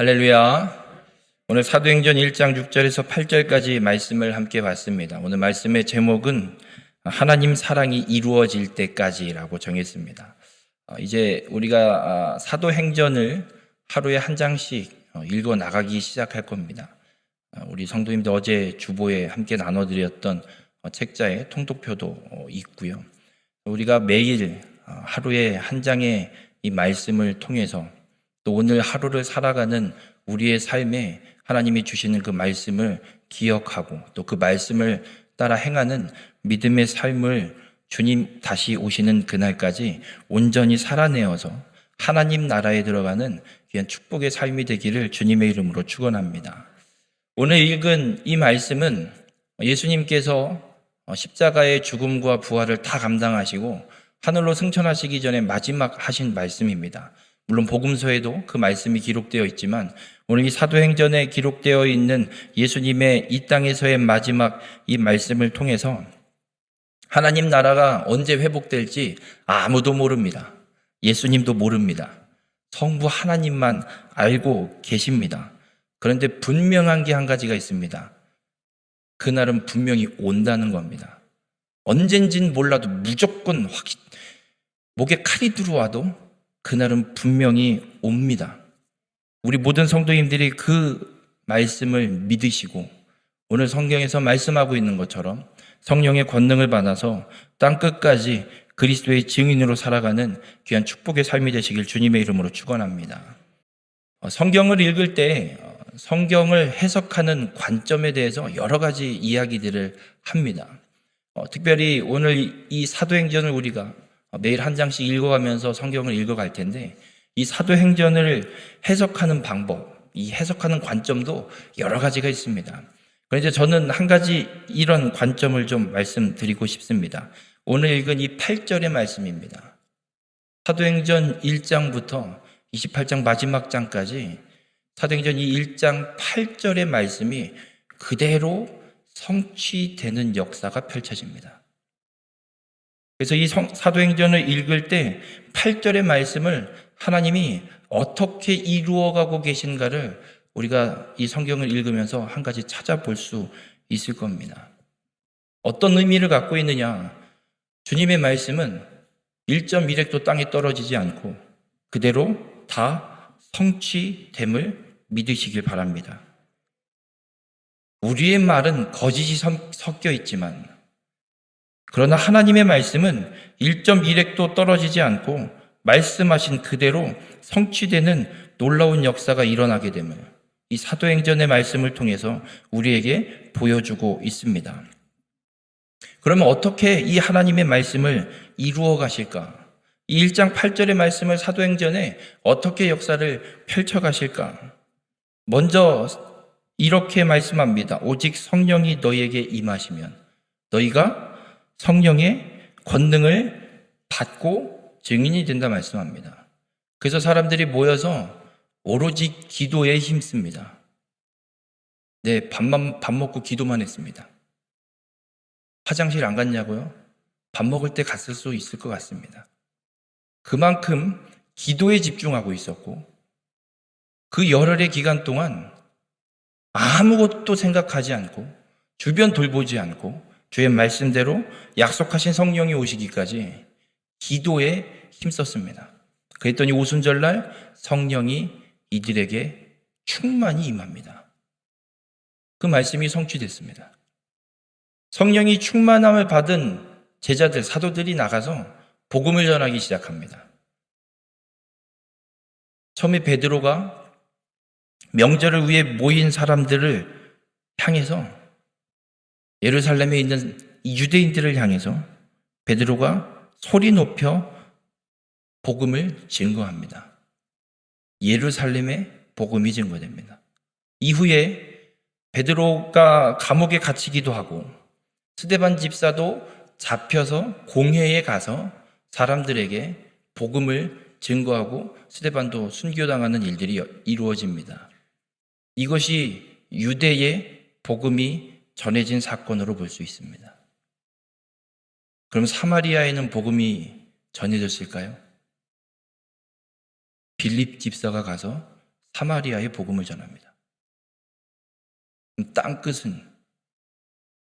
할렐루야. 오늘 사도행전 1장 6절에서 8절까지 말씀을 함께 봤습니다. 오늘 말씀의 제목은 하나님 사랑이 이루어질 때까지라고 정했습니다. 어, 이제 우리가 아, 사도행전을 하루에 한 장씩 어, 읽어 나가기 시작할 겁니다. 어, 우리 성도님들 어제 주보에 함께 나눠드렸던 어, 책자에 통독표도 어, 있고요. 우리가 매일 어, 하루에 한 장의 이 말씀을 통해서 또 오늘 하루를 살아가는 우리의 삶에 하나님이 주시는 그 말씀을 기억하고 또 그 말씀을 따라 행하는 믿음의 삶을 주님 다시 오시는 그날까지 온전히 살아내어서 하나님 나라에 들어가는 귀한 축복의 삶이 되기를 주님의 이름으로 축원합니다. 오늘 읽은 이 말씀은 예수님께서 십자가의 죽음과 부활을 다 감당하시고 하늘로 승천하시기 전에 마지막 하신 말씀입니다. 물론 복음서에도 그 말씀이 기록되어 있지만 오늘 이 사도행전에 기록되어 있는 예수님의 이 땅에서의 마지막 이 말씀을 통해서 하나님 나라가 언제 회복될지 아무도 모릅니다. 예수님도 모릅니다. 성부 하나님만 알고 계십니다. 그런데 분명한 게 한 가지가 있습니다. 그날은 분명히 온다는 겁니다. 언젠진 몰라도 무조건 확신, 목에 칼이 들어와도 그날은 분명히 옵니다. 우리 모든 성도님들이 그 말씀을 믿으시고 오늘 성경에서 말씀하고 있는 것처럼 성령의 권능을 받아서 땅 끝까지 그리스도의 증인으로 살아가는 귀한 축복의 삶이 되시길 주님의 이름으로 축원합니다. 어, 성경을 읽을 때 어, 성경을 해석하는 관점에 대해서 여러 가지 이야기들을 합니다. 어, 특별히 오늘 이 사도행전을 우리가 매일 한 장씩 읽어가면서 성경을 읽어갈 텐데 이 사도행전을 해석하는 방법, 이 해석하는 관점도 여러 가지가 있습니다. 그런데 저는 한 가지 이런 관점을 좀 말씀드리고 싶습니다. 오늘 읽은 이 8절의 말씀입니다. 사도행전 1장부터 28장 마지막 장까지 사도행전 이 1장 8절의 말씀이 그대로 성취되는 역사가 펼쳐집니다. 그래서 이 성- 사도행전을 읽을 때 8절의 말씀을 하나님이 어떻게 이루어가고 계신가를 우리가 이 성경을 읽으면서 한 가지 찾아볼 수 있을 겁니다. 어떤 의미를 갖고 있느냐? 주님의 말씀은 1.1획도 땅에 떨어지지 않고 그대로 다 성취됨을 믿으시길 바랍니다. 우리의 말은 거짓이 섞- 섞여 있지만 그러나 하나님의 말씀은 1.1획도 떨어지지 않고 말씀하신 그대로 성취되는 놀라운 역사가 일어나게 됨을 이 사도행전의 말씀을 통해서 우리에게 보여주고 있습니다. 그러면 어떻게 이 하나님의 말씀을 이루어 가실까? 이 1장 8절의 말씀을 사도행전에 어떻게 역사를 펼쳐 가실까? 먼저 이렇게 말씀합니다. 오직 성령이 너희에게 임하시면 너희가 성령의 권능을 받고 증인이 된다 말씀합니다. 그래서 사람들이 모여서 오로지 기도에 힘씁니다. 네, 밥만, 밥 먹고 기도만 했습니다. 화장실 안 갔냐고요? 밥 먹을 때 갔을 수 있을 것 같습니다. 그만큼 기도에 집중하고 있었고, 그 열흘의 기간 동안 아무것도 생각하지 않고, 주변 돌보지 않고, 주의 말씀대로 약속하신 성령이 오시기까지 기도에 힘썼습니다. 그랬더니 오순절날 성령이 이들에게 충만히 임합니다. 그 말씀이 성취됐습니다. 성령이 충만함을 받은 제자들, 사도들이 나가서 복음을 전하기 시작합니다. 처음에 베드로가 명절을 위해 모인 사람들을 향해서 예루살렘에 있는 이 유대인들을 향해서 베드로가 소리 높여 복음을 증거합니다. 예루살렘에 복음이 증거됩니다. 이후에 베드로가 감옥에 갇히기도 하고 스데반 집사도 잡혀서 공회에 가서 사람들에게 복음을 증거하고 스데반도 순교당하는 일들이 이루어집니다. 이것이 유대의 복음이 전해진 사건으로 볼 수 있습니다. 그럼 사마리아에는 복음이 전해졌을까요? 빌립 집사가 가서 사마리아의 복음을 전합니다. 땅 끝은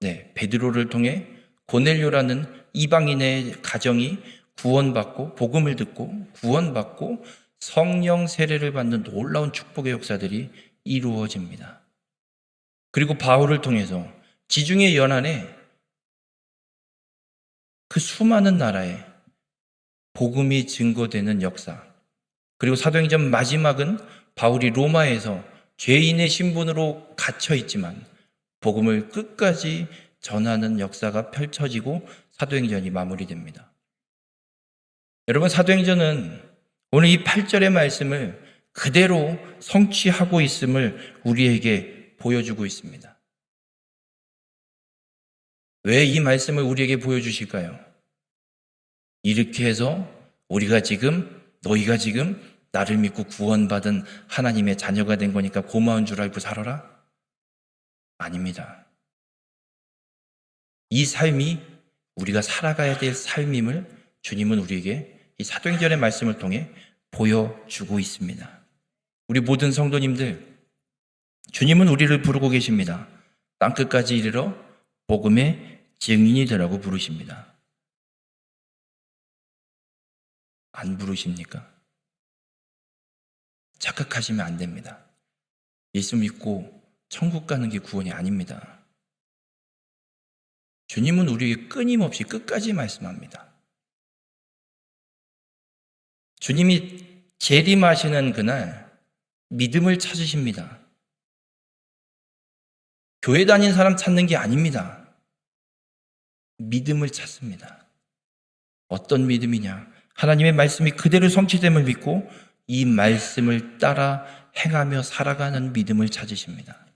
네, 베드로를 통해 고넬료라는 이방인의 가정이 구원받고 복음을 듣고 구원받고 성령 세례를 받는 놀라운 축복의 역사들이 이루어집니다. 그리고 바울을 통해서 지중해 연안에 그 수많은 나라에 복음이 증거되는 역사. 그리고 사도행전 마지막은 바울이 로마에서 죄인의 신분으로 갇혀 있지만 복음을 끝까지 전하는 역사가 펼쳐지고 사도행전이 마무리됩니다. 여러분, 사도행전은 오늘 이 8절의 말씀을 그대로 성취하고 있음을 우리에게 보여주고 있습니다. 왜 이 말씀을 우리에게 보여주실까요? 이렇게 해서 우리가 지금, 너희가 지금 나를 믿고 구원받은 하나님의 자녀가 된 거니까 고마운 줄 알고 살아라? 아닙니다. 이 삶이 우리가 살아가야 될 삶임을 주님은 우리에게 이 사도행전의 말씀을 통해 보여주고 있습니다. 우리 모든 성도님들, 주님은 우리를 부르고 계십니다. 땅끝까지 이르러 복음의 증인이 되라고 부르십니다. 안 부르십니까? 착각하시면 안 됩니다. 예수 믿고 천국 가는 게 구원이 아닙니다. 주님은 우리에게 끊임없이 끝까지 말씀합니다. 주님이 재림하시는 그날 믿음을 찾으십니다. 교회 다닌 사람 찾는 게 아닙니다. 믿음을 찾습니다. 어떤 믿음이냐? 하나님의 말씀이 그대로 성취됨을 믿고 이 말씀을 따라 행하며 살아가는 믿음을 찾으십니다.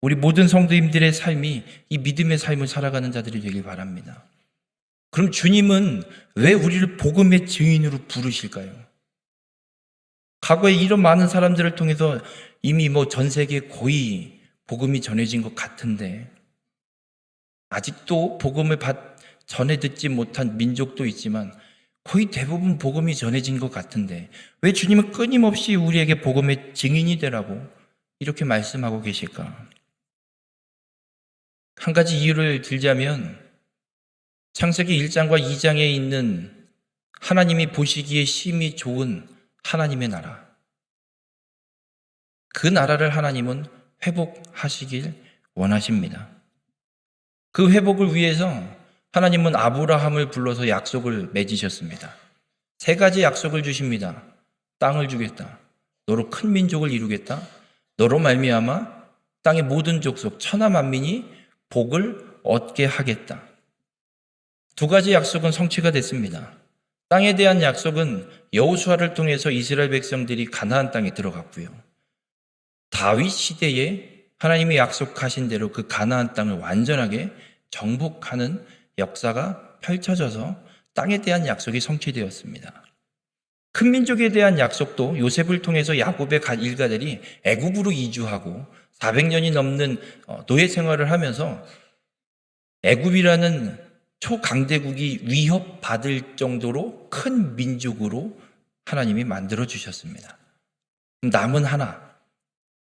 우리 모든 성도님들의 삶이 이 믿음의 삶을 살아가는 자들이 되길 바랍니다. 그럼 주님은 왜 우리를 복음의 증인으로 부르실까요? 과거에 이런 많은 사람들을 통해서 이미 뭐 전 세계에 거의 복음이 전해진 것 같은데 아직도 복음을 받, 전해 듣지 못한 민족도 있지만 거의 대부분 복음이 전해진 것 같은데 왜 주님은 끊임없이 우리에게 복음의 증인이 되라고 이렇게 말씀하고 계실까? 한 가지 이유를 들자면 창세기 1장과 2장에 있는 하나님이 보시기에 심히 좋은 하나님의 나라. 그 나라를 하나님은 회복하시길 원하십니다. 그 회복을 위해서 하나님은 아브라함을 불러서 약속을 맺으셨습니다. 세 가지 약속을 주십니다. 땅을 주겠다. 너로 큰 민족을 이루겠다. 너로 말미암아 땅의 모든 족속 천하 만민이 복을 얻게 하겠다. 두 가지 약속은 성취가 됐습니다. 땅에 대한 약속은 여호수아를 통해서 이스라엘 백성들이 가나안 땅에 들어갔고요. 다윗 시대에 하나님이 약속하신 대로 그 가나안 땅을 완전하게 정복하는 역사가 펼쳐져서 땅에 대한 약속이 성취되었습니다. 큰 민족에 대한 약속도 요셉을 통해서 야곱의 일가들이 애굽으로 이주하고 400년이 넘는 어, 노예 생활을 하면서 애굽이라는 초강대국이 위협받을 정도로 큰 민족으로 하나님이 만들어 주셨습니다. 남은 하나,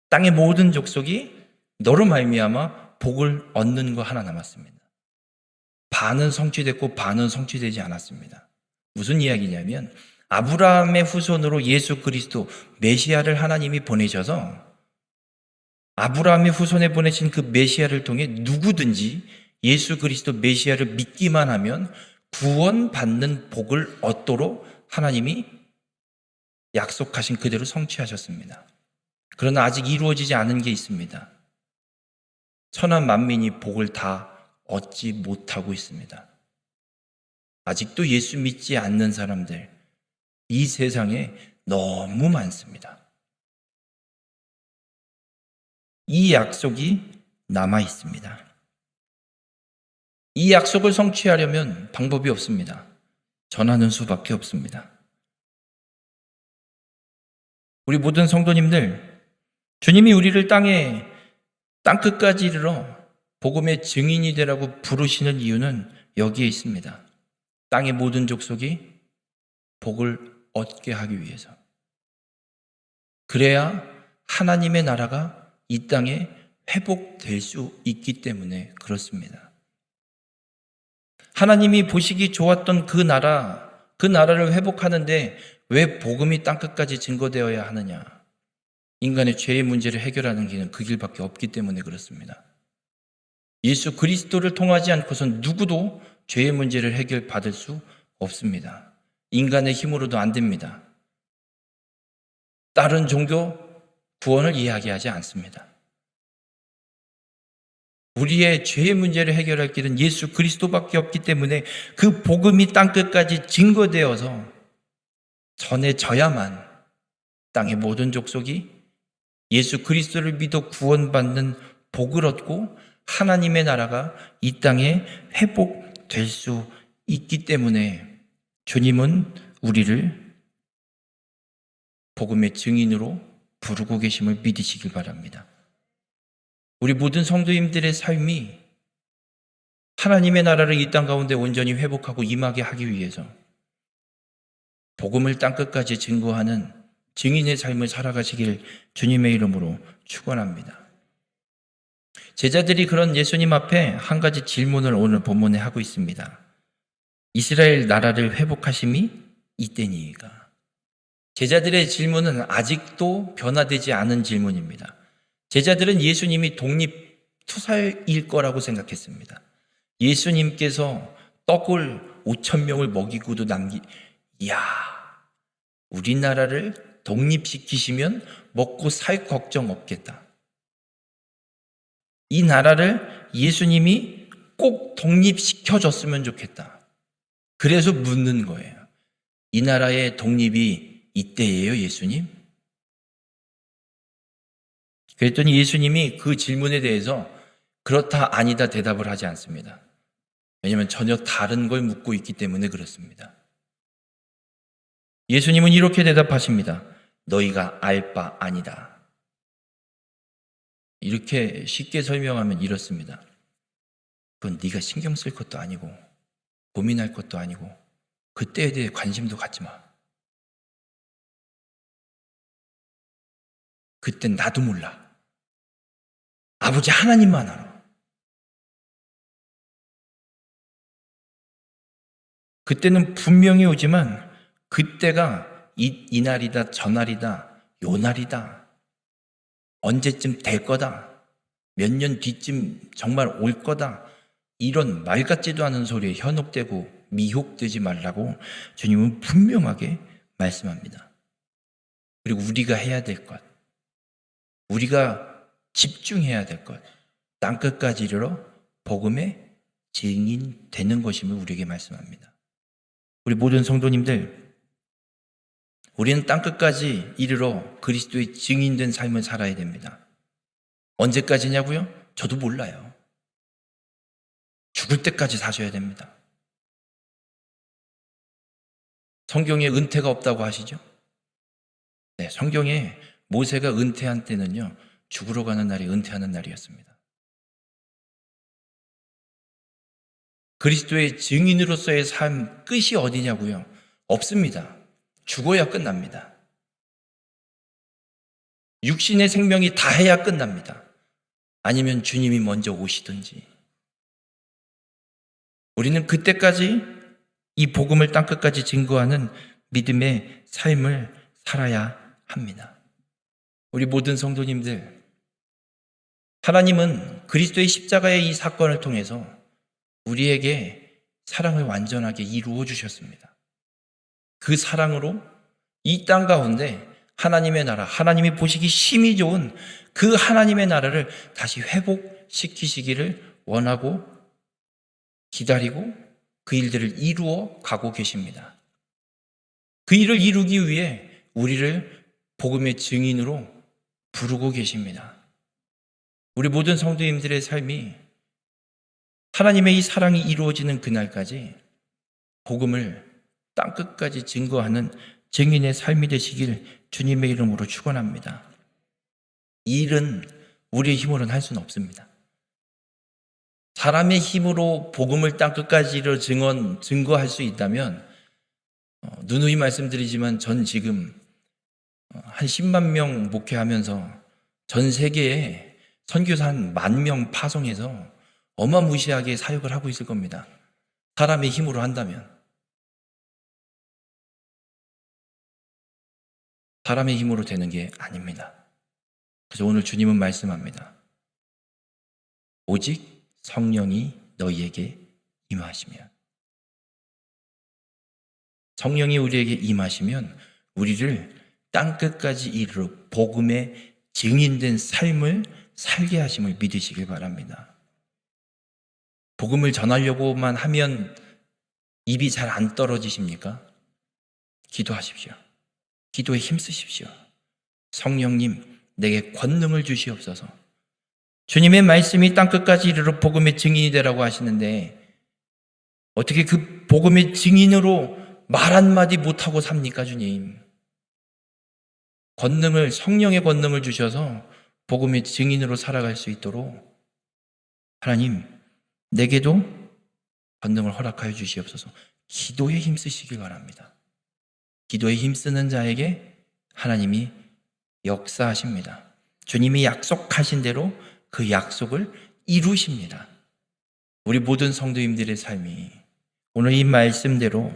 땅의 모든 족속이 너로 말미암아 복을 얻는 거 하나 남았습니다. 반은 성취됐고 반은 성취되지 않았습니다. 무슨 이야기냐면 아브라함의 후손으로 예수 그리스도 메시아를 하나님이 보내셔서 아브라함의 후손에 보내신 그 메시아를 통해 누구든지 예수 그리스도 메시아를 믿기만 하면 구원받는 복을 얻도록 하나님이 약속하신 그대로 성취하셨습니다. 그러나 아직 이루어지지 않은 게 있습니다. 천한 만민이 복을 다 얻지 못하고 있습니다. 아직도 예수 믿지 않는 사람들, 이 세상에 너무 많습니다. 이 약속이 남아 있습니다. 이 약속을 성취하려면 방법이 없습니다. 전하는 수밖에 없습니다. 우리 모든 성도님들, 주님이 우리를 땅에, 땅끝까지 이르러 복음의 증인이 되라고 부르시는 이유는 여기에 있습니다. 땅의 모든 족속이 복을 얻게 하기 위해서. 그래야 하나님의 나라가 이 땅에 회복될 수 있기 때문에 그렇습니다. 하나님이 보시기 좋았던 그 나라, 그 나라를 회복하는데 왜 복음이 땅끝까지 증거되어야 하느냐? 인간의 죄의 문제를 해결하는 길은 그 길밖에 없기 때문에 그렇습니다. 예수 그리스도를 통하지 않고선 누구도 죄의 문제를 해결받을 수 없습니다. 인간의 힘으로도 안 됩니다. 다른 종교 구원을 이야기하지 않습니다. 우리의 죄의 문제를 해결할 길은 예수 그리스도밖에 없기 때문에 그 복음이 땅끝까지 증거되어서 전해져야만 땅의 모든 족속이 예수 그리스도를 믿어 구원받는 복을 얻고 하나님의 나라가 이 땅에 회복될 수 있기 때문에 주님은 우리를 복음의 증인으로 부르고 계심을 믿으시길 바랍니다. 우리 모든 성도님들의 삶이 하나님의 나라를 이 땅 가운데 온전히 회복하고 임하게 하기 위해서 복음을 땅끝까지 증거하는 증인의 삶을 살아가시길 주님의 이름으로 축원합니다. 제자들이 그런 예수님 앞에 한 가지 질문을 오늘 본문에 하고 있습니다. 이스라엘 나라를 회복하심이 이때니까. 제자들의 질문은 아직도 변화되지 않은 질문입니다. 제자들은 예수님이 독립 투사일 거라고 생각했습니다. 예수님께서 떡을 5천 명을 먹이고도 남기, 이야, 우리나라를 독립시키시면 먹고 살 걱정 없겠다. 이 나라를 예수님이 꼭 독립시켜줬으면 좋겠다. 그래서 묻는 거예요. 이 나라의 독립이 이때예요, 예수님? 그랬더니 예수님이 그 질문에 대해서 그렇다, 아니다 대답을 하지 않습니다. 왜냐하면 전혀 다른 걸 묻고 있기 때문에 그렇습니다. 예수님은 이렇게 대답하십니다. 너희가 알 바 아니다. 이렇게 쉽게 설명하면 이렇습니다. 그건 네가 신경 쓸 것도 아니고 고민할 것도 아니고 그때에 대해 관심도 갖지 마. 그땐 나도 몰라. 아버지 하나님만 알아. 그때는 분명히 오지만 그때가 이, 이날이다, 저날이다, 요날이다. 언제쯤 될 거다. 몇 년 뒤쯤 정말 올 거다. 이런 말 같지도 않은 소리에 현혹되고 미혹되지 말라고 주님은 분명하게 말씀합니다. 그리고 우리가 해야 될 것, 우리가 집중해야 될 것, 땅끝까지 이르러 복음의 증인 되는 것임을 우리에게 말씀합니다. 우리 모든 성도님들, 우리는 땅끝까지 이르러 그리스도의 증인된 삶을 살아야 됩니다. 언제까지냐고요? 저도 몰라요. 죽을 때까지 사셔야 됩니다. 성경에 은퇴가 없다고 하시죠? 네, 성경에 모세가 은퇴한 때는요, 죽으러 가는 날이 은퇴하는 날이었습니다. 그리스도의 증인으로서의 삶 끝이 어디냐고요? 없습니다. 죽어야 끝납니다. 육신의 생명이 다 해야 끝납니다. 아니면 주님이 먼저 오시든지. 우리는 그때까지 이 복음을 땅끝까지 증거하는 믿음의 삶을 살아야 합니다. 우리 모든 성도님들, 하나님은 그리스도의 십자가의 이 사건을 통해서 우리에게 사랑을 완전하게 이루어 주셨습니다. 그 사랑으로 이 땅 가운데 하나님의 나라, 하나님이 보시기 심히 좋은 그 하나님의 나라를 다시 회복시키시기를 원하고 기다리고 그 일들을 이루어 가고 계십니다. 그 일을 이루기 위해 우리를 복음의 증인으로 부르고 계십니다. 우리 모든 성도님들의 삶이 하나님의 이 사랑이 이루어지는 그날까지 복음을 땅끝까지 증거하는 증인의 삶이 되시길 주님의 이름으로 축원합니다. 이 일은 우리의 힘으로는 할 수는 없습니다. 사람의 힘으로 복음을 땅끝까지로 증언, 증거할 수 있다면 어, 누누이 말씀드리지만 전 지금 어, 한 10만 명 목회하면서 전 세계에 선교사 한 만 명 파송해서 어마무시하게 사역을 하고 있을 겁니다. 사람의 힘으로 한다면. 사람의 힘으로 되는 게 아닙니다. 그래서 오늘 주님은 말씀합니다. 오직 성령이 너희에게 임하시면. 성령이 우리에게 임하시면 우리를 땅 끝까지 이르러 복음의 증인된 삶을 살게 하심을 믿으시길 바랍니다. 복음을 전하려고만 하면 입이 잘 안 떨어지십니까? 기도하십시오. 기도에 힘쓰십시오. 성령님, 내게 권능을 주시옵소서. 주님의 말씀이 땅 끝까지 이르러 복음의 증인이 되라고 하시는데 어떻게 그 복음의 증인으로 말 한마디 못하고 삽니까, 주님? 권능을, 성령의 권능을 주셔서 복음의 증인으로 살아갈 수 있도록 하나님, 내게도 권능을 허락하여 주시옵소서 기도에 힘쓰시길 바랍니다. 기도에 힘쓰는 자에게 하나님이 역사하십니다. 주님이 약속하신 대로 그 약속을 이루십니다. 우리 모든 성도님들의 삶이 오늘 이 말씀대로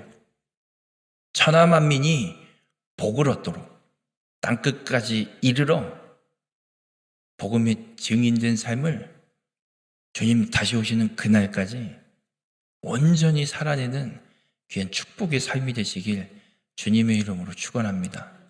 천하 만민이 복을 얻도록 땅 끝까지 이르러 복음의 증인된 삶을 주님 다시 오시는 그날까지 온전히 살아내는 귀한 축복의 삶이 되시길 주님의 이름으로 축원합니다.